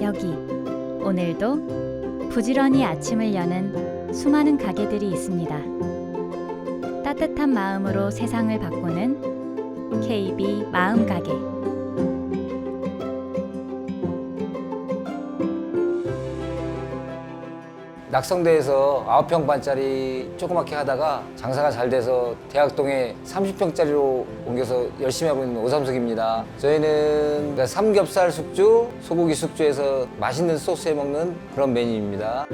여기 오늘도 부지런히 아침을 여는 수많은 가게들이 있습니다. 따뜻한 마음으로 세상을 바꾸는 KB 마음 가게. 낙성대에서 9평 반짜리 조그맣게 하다가 장사가 잘 돼서 대학동에 30평짜리로 옮겨서 열심히 하고 있는 오삼석입니다. 저희는 그러니까 삼겹살 숙주, 소고기 숙주에서 맛있는 소스에 먹는 그런 메뉴입니다.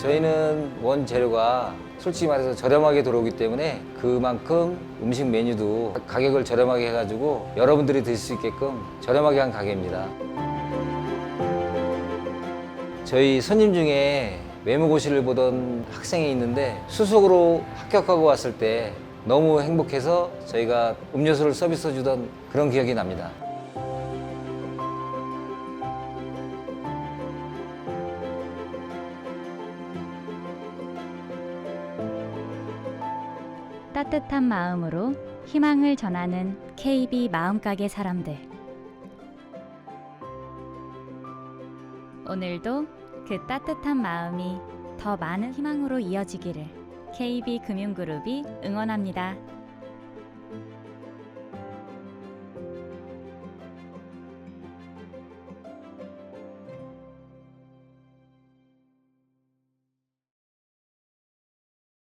저희는 원 재료가 솔직히 말해서 저렴하게 들어오기 때문에 그만큼 음식 메뉴도 가격을 저렴하게 해가지고 여러분들이 드실 수 있게끔 저렴하게 한 가게입니다. 저희 손님 중에 외모고시를 보던 학생이 있는데 수석으로 합격하고 왔을 때 너무 행복해서 저희가 음료수를 서비스 주던 그런 기억이 납니다. 따뜻한 마음으로 희망을 전하는 KB 마음가게 사람들. 오늘도 그 따뜻한 마음이 더 많은 희망으로 이어지기를 KB 금융그룹이 응원합니다.